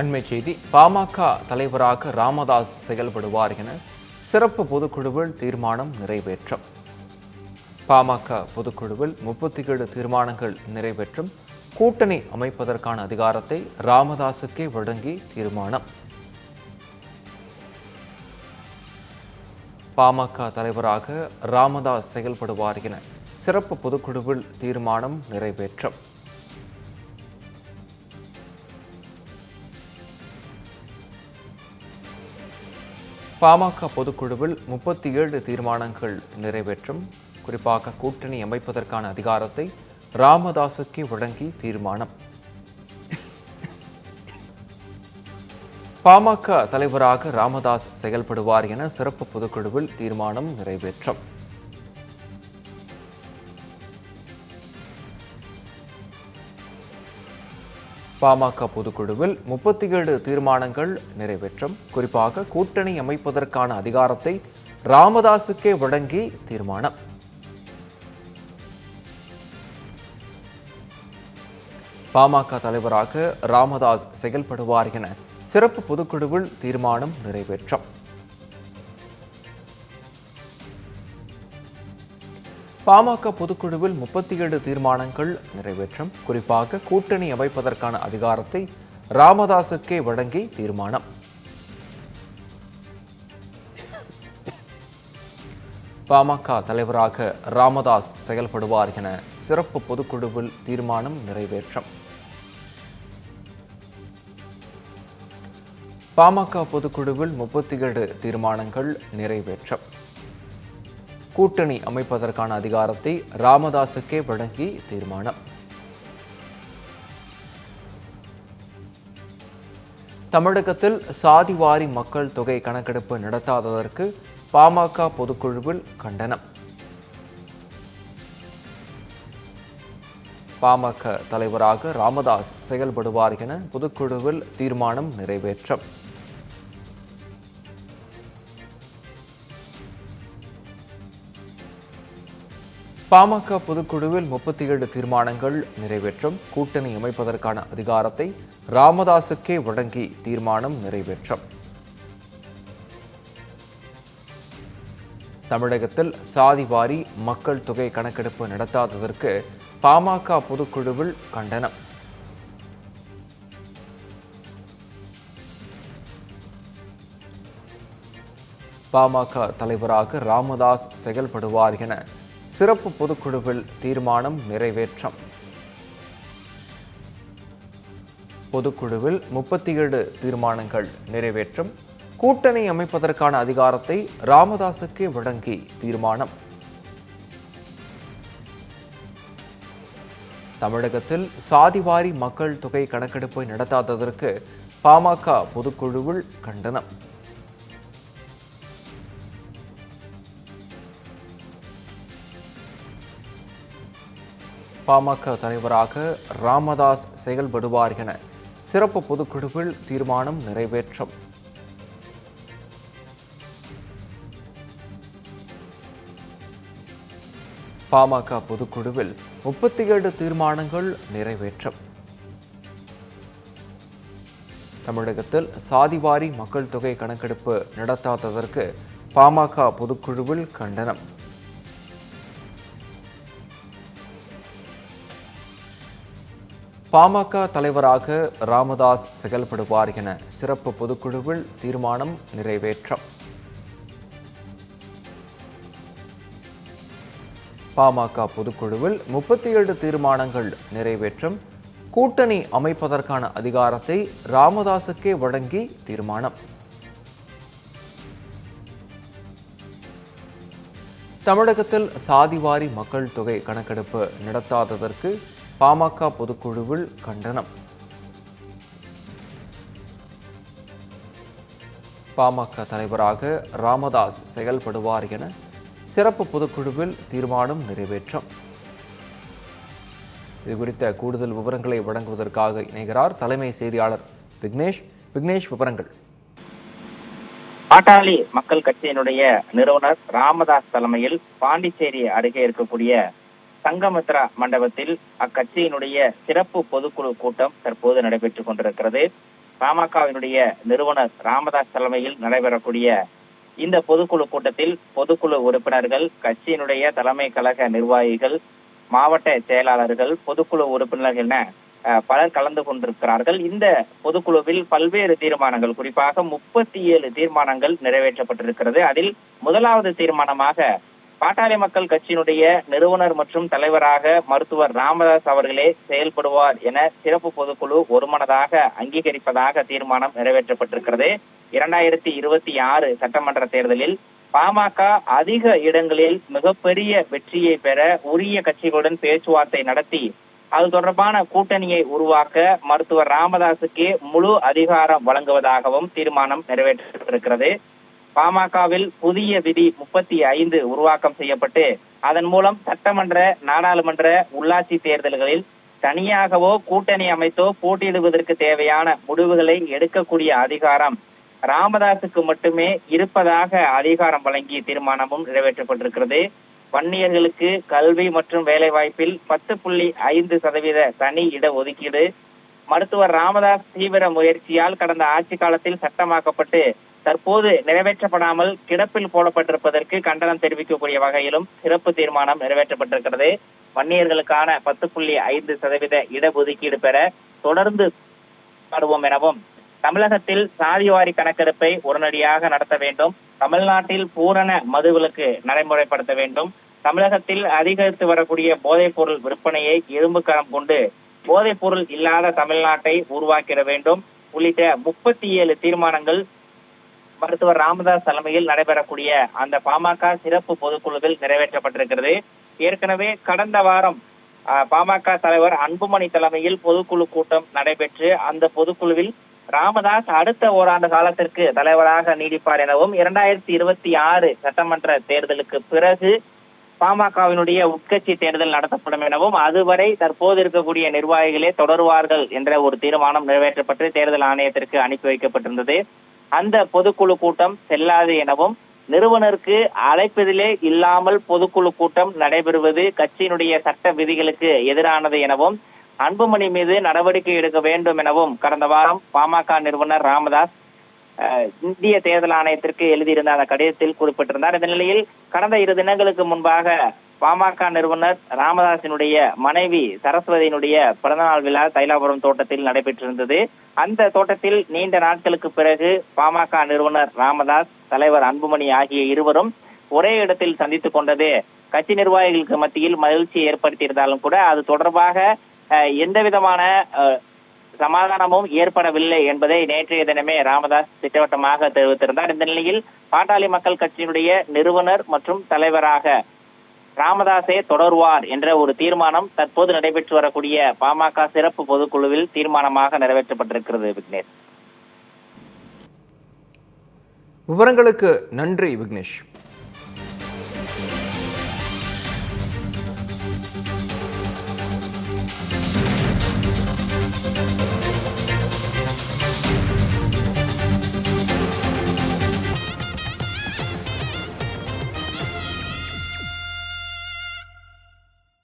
அண்மை செய்தி பாமக தலைவராக ராமதாஸ் செயல்படுவார் என சிறப்பு பொதுக்குழுவில் தீர்மானம் நிறைவேற்றம். பாமக பொதுக்குழுவில் முப்பத்தி ஏழு தீர்மானங்கள் நிறைவேற்றும். கூட்டணி அமைப்பதற்கான அதிகாரத்தை ராமதாசுக்கே வழங்கி தீர்மானம். பாமக தலைவராக ராமதாஸ் செயல்படுவார் என சிறப்பு பொதுக்குழுவில் தீர்மானம் நிறைவேற்றம். பாமக பொதுக்குழுவில் முப்பத்தி ஏழு தீர்மானங்கள் நிறைவேற்றும். குறிப்பாக கூட்டணி அமைப்பதற்கான அதிகாரத்தை ராமதாசுக்கு வழங்கி தீர்மானம். பாமக தலைவராக ராமதாஸ் செயல்படுவார் என சிறப்பு பொதுக்குழுவில் தீர்மானம் நிறைவேற்றம். பாமக பொதுக்குழுவில் முப்பத்தி ஏழு தீர்மானங்கள் நிறைவேற்றம். குறிப்பாக கூட்டணி அமைப்பதற்கான அதிகாரத்தை ராமதாசுக்கே வழங்கி தீர்மானம். பாமக தலைவராக ராமதாஸ் செயல்படுவார் என சிறப்பு பொதுக்குழுவில் தீர்மானம் நிறைவேற்றம். பாமக பொதுக்குழுவில் முப்பத்தி ஏழு தீர்மானங்கள் நிறைவேற்றம். குறிப்பாக கூட்டணி அமைப்பதற்கான அதிகாரத்தை ராமதாசுக்கே வழங்கி தீர்மானம். பாமக தலைவராக ராமதாஸ் செயல்படுவார் என சிறப்பு பொதுக்குழுவில் தீர்மானம் நிறைவேற்றம். பாமக பொதுக்குழுவில் முப்பத்தி ஏழு தீர்மானங்கள் நிறைவேற்றம். கூட்டணி அமைப்பதற்கான அதிகாரத்தை ராமதாசுக்கே வழங்கி தீர்மானம். தமிழகத்தில் சாதிவாரி மக்கள் தொகை கணக்கெடுப்பு நடத்தாததற்கு பாமக பொதுக்குழுவில் கண்டனம். பாமக தலைவராக ராமதாஸ் செயல்படுவார் என பொதுக்குழுவில் தீர்மானம் நிறைவேற்றம். பாமக பொதுக்குழுவில் முப்பத்தி ஏழு தீர்மானங்கள் நிறைவேற்றம் கூட்டணி அமைப்பதற்கான அதிகாரத்தை ராமதாசுக்கே வழங்கி தீர்மானம் நிறைவேற்றம். தமிழகத்தில் சாதிவாரி மக்கள் தொகை கணக்கெடுப்பு நடத்தாததற்கு பாமக பொதுக்குழுவில் கண்டனம். பாமக தலைவராக ராமதாஸ் செயல்படுவார் என சிறப்பு பொதுக்குழுவில் தீர்மானம் நிறைவேற்றம். பொதுக்குழுவில் முப்பத்தி ஏழு தீர்மானங்கள் நிறைவேற்றம். கூட்டணி அமைப்பதற்கான அதிகாரத்தை ராமதாசுக்கே வழங்கி தீர்மானம். தமிழகத்தில் சாதிவாரி மக்கள் தொகை கணக்கெடுப்பை நடத்தாததற்கு பாமக பொதுக்குழுவில் கண்டனம். பாமக தலைவராக ராமதாஸ் செயல்படுவார் என சிறப்பு பொதுக்குழுவில் தீர்மானம் நிறைவேற்றம். பாமக பொதுக்குழுவில் முப்பத்தி ஏழு தீர்மானங்கள் நிறைவேற்றம். தமிழகத்தில் சாதிவாரி மக்கள் தொகை கணக்கெடுப்பு நடத்தாததற்கு பாமக பொதுக்குழுவில் கண்டனம். பாமக தலைவராக ராமதாஸ் செயல்படுவார் என சிறப்பு பொதுக்குழுவில் தீர்மானம் நிறைவேற்றம். பாமக பொதுக்குழுவில் முப்பத்தி ஏழு தீர்மானங்கள் நிறைவேற்றம். கூட்டணி அமைப்பதற்கான அதிகாரத்தை ராமதாசுக்கே வழங்கி தீர்மானம். தமிழகத்தில் சாதிவாரி மக்கள் தொகை கணக்கெடுப்பு நடத்தாததற்கு பாமக பொதுக்குழுவில் கண்டனம். பாமக தலைவராக ராமதாஸ் செயல்படுவார் என சிறப்பு பொதுக்குழுவில் தீர்மானம் நிறைவேற்றம். இது குறித்த கூடுதல் விவரங்களை வழங்குவதற்காக இணைகிறார் தலைமை செய்தியாளர் விக்னேஷ். விக்னேஷ் விவரங்கள். பாட்டாளி மக்கள் கட்சியினுடைய நிறுவனர் ராமதாஸ் தலைமையில் பாண்டிச்சேரி அருகே இருக்கக்கூடிய சங்கமித்ரா மண்டபத்தில் அக்கட்சியினுடைய சிறப்பு பொதுக்குழு கூட்டம் தற்போது நடைபெற்றுக் கொண்டிருக்கிறது. பாமகவினுடைய நிறுவனர் ராமதாஸ் தலைமையில் நடைபெறக்கூடிய இந்த பொதுக்குழு கூட்டத்தில் பொதுக்குழு உறுப்பினர்கள் கட்சியினுடைய தலைமை கழக நிர்வாகிகள் மாவட்ட செயலாளர்கள் பொதுக்குழு உறுப்பினர்கள் என அஹ், பலர் கலந்து கொண்டிருக்கிறார்கள். இந்த பொதுக்குழுவில் பல்வேறு தீர்மானங்கள் குறிப்பாக முப்பத்தி ஏழு தீர்மானங்கள் நிறைவேற்றப்பட்டிருக்கிறது. அதில் முதலாவது தீர்மானமாக பாட்டாளி மக்கள் கட்சியினுடைய நிறுவனர் மற்றும் தலைவராக மருத்துவர் ராமதாஸ் அவர்களே செயல்படுவார் என சிறப்பு பொதுக்குழு ஒருமனதாக அங்கீகரிப்பதாக தீர்மானம் நிறைவேற்றப்பட்டிருக்கிறது. இரண்டாயிரத்தி இருபத்தி ஆறு சட்டமன்ற தேர்தலில் பாமக அதிக இடங்களில் மிகப்பெரிய வெற்றியை பெற உரிய கட்சிகளுடன் பேச்சுவார்த்தை நடத்தி அது தொடர்பான கூட்டணியை உருவாக்க மருத்துவர் ராமதாஸுக்கு முழு அதிகாரம் வழங்குவதாகவும் தீர்மானம் நிறைவேற்றப்பட்டிருக்கிறது. பாமகவில் புதிய விதி முப்பத்தி ஐந்து உருவாக்கம் செய்யப்பட்டு அதன் மூலம் சட்டமன்ற நாடாளுமன்ற உள்ளாட்சி தேர்தல்களில் தனியாகவோ கூட்டணி அமைத்தோ போட்டியிடுவதற்கு தேவையான முடிவுகளை எடுக்கக்கூடிய அதிகாரம் ராமதாசுக்கு மட்டுமே இருப்பதாக அதிகாரம் வழங்கிய தீர்மானமும் நிறைவேற்றப்பட்டிருக்கிறது. வன்னியர்களுக்கு கல்வி மற்றும் வேலைவாய்ப்பில் பத்து புள்ளி ஐந்து சதவீத தனி இட ஒதுக்கீடு மருத்துவர் ராமதாஸ் தீவிர முயற்சியால் கடந்த ஆட்சி காலத்தில் சட்டமாக்கப்பட்டு தற்போது நிறைவேற்றப்படாமல் கிடப்பில் போடப்பட்டிருப்பதற்கு கண்டனம் தெரிவிக்கக்கூடிய வகையிலும் சிறப்பு தீர்மானம் நிறைவேற்றப்பட்டிருக்கிறது. வன்னியர்களுக்கான பத்து புள்ளி ஐந்து சதவீத இடஒதுக்கீடு பெற தொடர்ந்து பாடுவோம் எனவும் தமிழகத்தில் சாதிவாரி கணக்கெடுப்பை உடனடியாக நடத்த வேண்டும். தமிழ்நாட்டில் பூரண மதுவிலக்கு நடைமுறைப்படுத்த வேண்டும். தமிழகத்தில் அதிகரித்து வரக்கூடிய போதைப் பொருள் விற்பனையை இரும்புக்கரம் கொண்டு போதைப் பொருள் இல்லாத தமிழ்நாட்டை உருவாக்கிட வேண்டும். உள்ளிட்ட முப்பத்தி ஏழு தீர்மானங்கள் மருத்துவர் ராமதாஸ் தலைமையில் நடைபெறக்கூடிய அந்த பாமக சிறப்பு பொதுக்குழுவில் நிறைவேற்றப்பட்டிருக்கிறது. ஏற்கனவே கடந்த வாரம் பாமக தலைவர் அன்புமணி தலைமையில் பொதுக்குழு கூட்டம் நடைபெற்று அந்த பொதுக்குழுவில் ராமதாஸ் அடுத்த ஓராண்டு காலத்திற்கு தலைவராக நீடிப்பார் எனவும் இரண்டாயிரத்தி இருபத்தி ஆறு சட்டமன்ற தேர்தலுக்கு பிறகு பாமகவினுடைய உட்கட்சி தேர்தல் நடத்தப்படும் எனவும் அதுவரை தற்போது இருக்கக்கூடிய நிர்வாகிகளே தொடருவார்கள் என்ற ஒரு தீர்மானம் நிறைவேற்றப்பட்டு தேர்தல் ஆணையத்திற்கு அனுப்பி வைக்கப்பட்டிருந்தது. அந்த பொதுக்குழு கூட்டம் செல்லாது எனவும் நிறுவனருக்கு அழைப்பதிலே இல்லாமல் பொதுக்குழு கூட்டம் நடைபெறுவது கட்சியினுடைய சட்ட விதிகளுக்கு எதிரானது எனவும் அன்புமணி மீது நடவடிக்கை எடுக்க வேண்டும் எனவும் கடந்த வாரம் பாமக நிறுவனர் ராமதாஸ் அஹ், இந்திய தேர்தல் ஆணையத்திற்கு எழுதியிருந்த அந்த கடிதத்தில் குறிப்பிட்டிருந்தார். இந்த நிலையில் கடந்த இரு தினங்களுக்கு முன்பாக பாமக நிறுவனர் ராமதாசினுடைய மனைவி சரஸ்வதியினுடைய பிறந்தநாள் விழா தைலாபுரம் தோட்டத்தில் நடைபெற்றிருந்தது. அந்த தோட்டத்தில் நீண்ட நாட்களுக்கு பிறகு பாமக நிறுவனர் ராமதாஸ் தலைவர் அன்புமணி ஆகிய இருவரும் ஒரே இடத்தில் சந்தித்துக் கொண்டது. கட்சி நிர்வாகிகளுக்கு மத்தியில் மகிழ்ச்சியை ஏற்படுத்தியிருந்தாலும் கூட அது தொடர்பாக அஹ், எந்த விதமான அஹ், சமாதானமும் ஏற்படவில்லை என்பதை நேற்றைய தினமே ராமதாஸ் திட்டவட்டமாக தெரிவித்திருந்தார். இந்த நிலையில் பாட்டாளி மக்கள் கட்சியினுடைய நிறுவனர் மற்றும் தலைவராக ராமதாசே தொடருவார் என்ற ஒரு தீர்மானம் தற்போது நடைபெற்று வரக்கூடிய பாமக சிறப்பு பொதுக்குழுவில் தீர்மானமாக நிறைவேற்றப்பட்டிருக்கிறது விக்னேஷ். விவரங்களுக்கு நன்றி விக்னேஷ்.